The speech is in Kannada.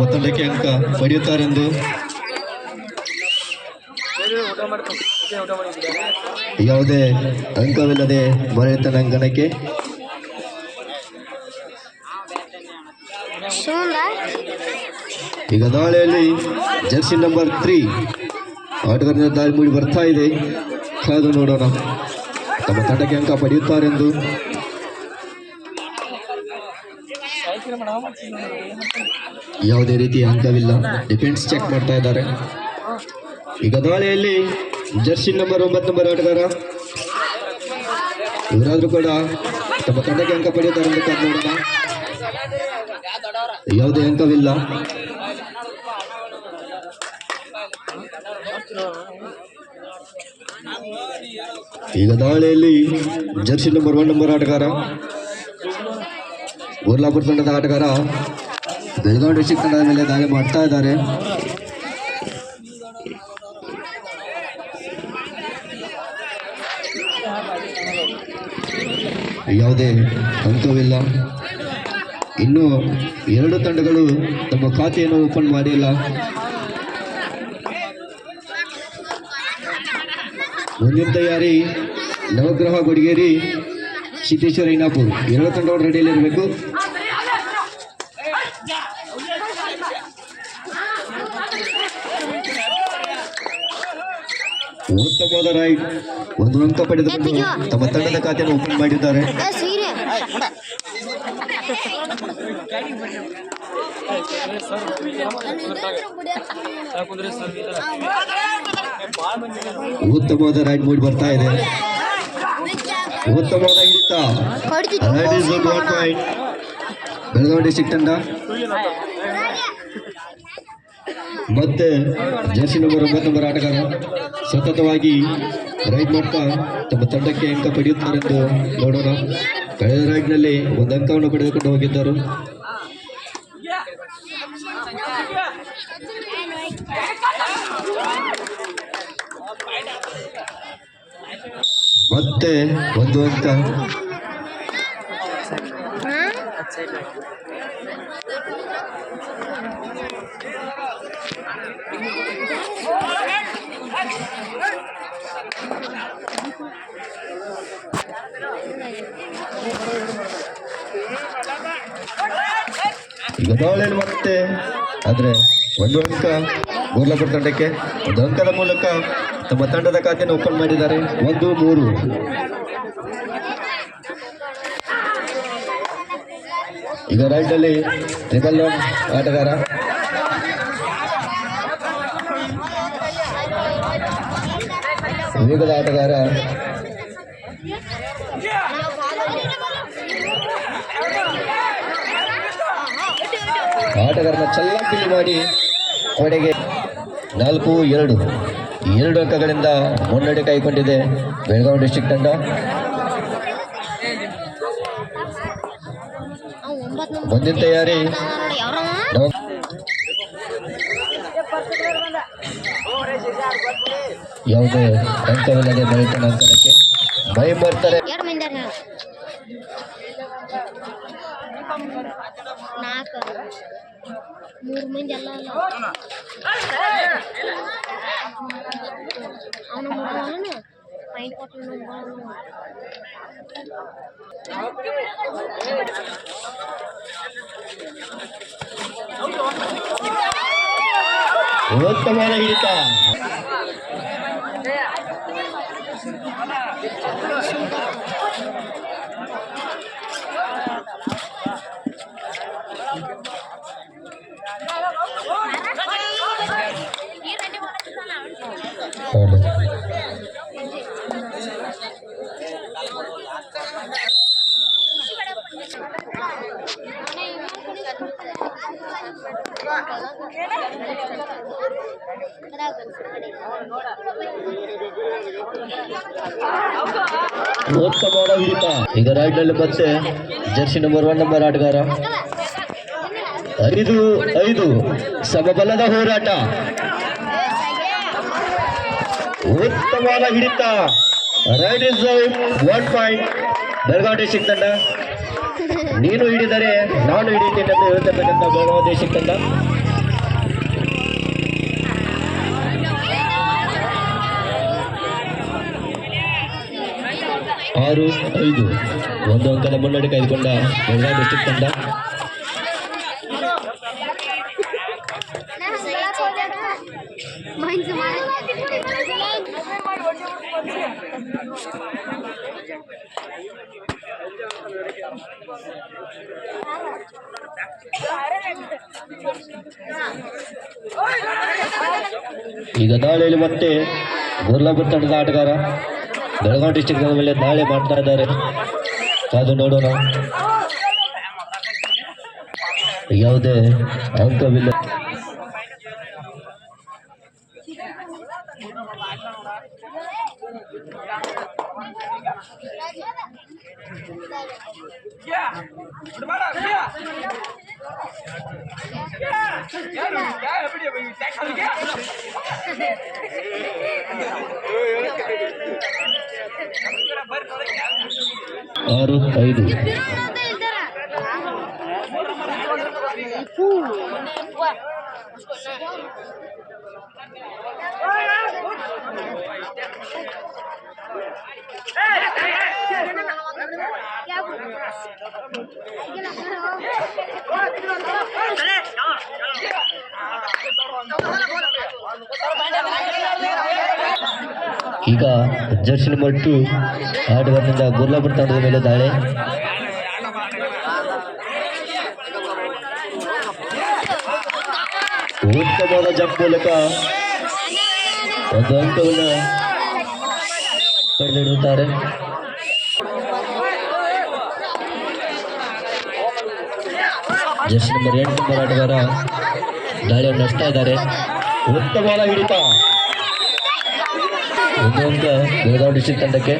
ತಮ್ಮ ತಂಡಕ್ಕೆ ಅಂಕ ಪಡೆಯುತ್ತಾರೆಂದು. ಯಾವುದೇ ಅಂಕವಿಲ್ಲದೆ ಬರೆಯುತ್ತಾನಂಗನಕ್ಕೆ ಶಿವಂದ ಈಗ ನಾಳೆಯಲ್ಲಿ ಜರ್ಸಿ ನಂಬರ್ ತ್ರೀ. ಆಟಗಾರನ ದಾರಿ ಮೂಡಿ ಬರ್ತಾ ಇದೆ. ಕಾದು ನೋಡೋಣ. ತಮ್ಮ ತಂಡಕ್ಕೆ ಅಂಕ ಪಡೆಯುತ್ತಾರೆಂದು. ಯಾವುದೇ ರೀತಿಯ ಅಂಕವಿಲ್ಲ ಡಿಫೆನ್ಸ್ ಚೆಕ್ ಮಾಡ್ತಾ ಇದ್ದಾರೆ. ಈಗ ದಾಳಿಯಲ್ಲಿ ಜರ್ಸಿ ನಂಬರ್ ಒಂಬತ್ತು ನಂಬರ್ ಆಟಗಾರ. ಇವರಾದ್ರೂ ಕೂಡ ತಮ್ಮ ತಂಡಕ್ಕೆ ಅಂಕ ಪಡೆಯುತ್ತಾರೆ ಯಾವುದೇ ಅಂಕವಿಲ್ಲ. ಈಗ ದಾಳಿಯಲ್ಲಿ ಜರ್ಸಿ ನಂಬರ್ ಒನ್ ನಂಬರ್ ಆಟಗಾರ. ಗೋರ್ಲಾಪುರ ತಂಡದ ಆಟಗಾರ ಬೆಳಗಾವಿ ಡಿಸ್ಟಿಕ್ ತಂಡದ ಮೇಲೆ ದಾಳಿ ಮಾಡ್ತಾ ಇದ್ದಾರೆ. ಯಾವುದೇ ಅಂಕವಿಲ್ಲ. ಇನ್ನು ಎರಡು ತಂಡಗಳು ತಮ್ಮ ಖಾತೆಯನ್ನು ಓಪನ್ ಮಾಡಿಲ್ಲ. ಮುಂದಿನ ತಯಾರಿ ನವಗ್ರಹ ಗೊಡಿಗೇರಿ ಸಿದ್ದೇಶ್ವರ ಇನ್ನಾಪುರ್ ಎರಡು ತಂಡಗಳು ರೆಡಿಯಲ್ಲಿ ಇರಬೇಕು. ಉತ್ತಮವಾದ ರೈಡ್ ಒಂದು ಅಂಕ ಪಡೆದುಕೊಂಡು ತಮ್ಮ ತಂಡದ ಖಾತೆಯನ್ನು ಓಪನ್ ಮಾಡಿದ್ದಾರೆ. ಉತ್ತಮವಾದ ರೈಡ್ ಮೂಡಿ ಬರ್ತಾ ಇದೆ. ಪಾಯಿಂಟ್ ಬೆಳಗಾವಿ ತಂಡ ಮತ್ತೆ ಜರ್ಸಿ ನಂಬರ್ ಒಂಬತ್ತು ನಂಬರ್ ಆಟಗಾರ ಸತತವಾಗಿ ರೈಡ್ ಮಾಡ್ತಾ ತಮ್ಮ ತಂಡಕ್ಕೆ ಅಂಕ ಪಡೆಯುತ್ತಾರೆಂದು ನೋಡೋಣ. ಕಳೆದ ರೈಡ್ನಲ್ಲಿ ಒಂದು ಅಂಕವನ್ನು ಪಡೆದುಕೊಂಡು ಹೋಗಿದ್ದರು. ಮತ್ತೆ ಒಂದು ಅಂತ. ಈಗ ಮಾಡುತ್ತೆ? ಆದರೆ ಒಂದು ಅಂಕ ಗೋರ್ಲಾಪುರ ತಂಡಕ್ಕೆ ಒಂದು ಅಂಕದ ಮೂಲಕ ತಮ್ಮ ತಂಡದ ಖಾತೆಯನ್ನು ಓಪನ್ ಮಾಡಿದ್ದಾರೆ. ಒಂದು, ಮೂರು. ಈಗ ರೈಟ್ ಅಲ್ಲಿ ಟ್ರಿಬಲ್ ಆಟಗಾರ. ವೇಗದ ಆಟಗಾರ. ಆಟಗಾರನ ಚಲ್ಲಾಪಿಲ್ಲಿ ಮಾಡಿ ಕೊಡೆಗೆ ನಾಲ್ಕು, ಎರಡು. ಎರಡು ಅಂಕಗಳಿಂದ ಮುನ್ನಡೆ ಕೈಗೊಂಡಿದೆ ಬೆಳಗಾವಿ ಡಿಸ್ಟಿಕ್ ತಂಡ. ಮುಂದಿನ ತಯಾರಿ. ಯಾವುದೇ ಅಂಕವಿಲ್ಲದೆ ಬೆಳೀತಾನೆ ಅಂಕಣಕ್ಕೆ ಭಯ ಬರ್ತಾರೆ ನಾಲ್ಕು. ಮೂರು ಮಂದಿ ಎಲ್ಲ ಅಲ್ಲ ಅವನ ಮುಗಿದವನು ಪಾಯಿಂಟ್ ಕೊಟ್ಟು ಉತ್ತಮವಾದ ಹಿಡಿತ ಉತ್ತಮವಾದ ಹಿಡಿತ ನಲ್ಲಿ ಮತ್ತೆ ಜರ್ಸಿ ನಂಬರ್ ಒನ್ ನಂಬರ್ ಆಟಗಾರ. ಐದು ಐದು. ಸಮಬಲದ ಹೋರಾಟ. ಉತ್ತಮವಾದ ಹಿಡಿತ. Right is one point Belagavi district ತಂಡ. ನೀನು ಹಿಡಿದರೆ ನಾನು ಹಿಡಿಯುತ್ತೇನೆಂದು ಹೇಳ್ತಕ್ಕಂಥ ಗೌರವ ದೇಶಕ್ಕಲ್ಲ ಆರು ಐದು ಒಂದು ಅಂಕದ ಮುನ್ನಡೆ ಕಾಯ್ದುಕೊಂಡ ಬೆಳಗಾವಿ ಡಿಸ್ಟಿಕ್ ತಂಡ Thank you. ಈಗ ದಾಳಿಯಲ್ಲಿ ಮತ್ತೆ ಗುರ್ಲಾಪುರ ತಂಡದ ಆಟಗಾರ, ಬೆಳಗಾವಿ ಡಿಸ್ಟಿಕ್ ಮೇಲೆ ದಾಳಿ ಮಾಡ್ತಾ ಇದ್ದಾರೆ. ಅದು ನೋಡೋಣ. ಯಾವುದೇ ಅಂಕವಿಲ್ಲ. क्या बड़ा क्या क्या यार क्या है। बढ़िया भाई क्या खा क्या ఆరు ఐదు ಈಗ ಜರ್ಸಿ ನಂಬರ್ ಟು ಆಟಗಾರನಿಂದ ಗುರ್ಲಾಪುರ ತಂಡದ ಮೇಲೆ ದಾಳಿ. ಉತ್ತಮವಾದ ಜಂಪ್ ಮೂಲಕ ಒಂದು ಅಂಕವನ್ನು ಪಡೆದಿಡುತ್ತಾರೆ ಜರ್ಸಿ ನಂಬರ್ ಎಂಟು ನಂಬರ್ ಆಟಗಾರ ದಾಳಿಯನ್ನು ನಡೆಸ್ತಾ ಇದ್ದಾರೆ. ಉತ್ತಮವಾದ ಹಿಡಿತ. ಒಂದು ಅಂಕ ಬೆಳಗಾವಿ ಡಿಸ್ಟಿಕ್ ತಂಡಕ್ಕೆ.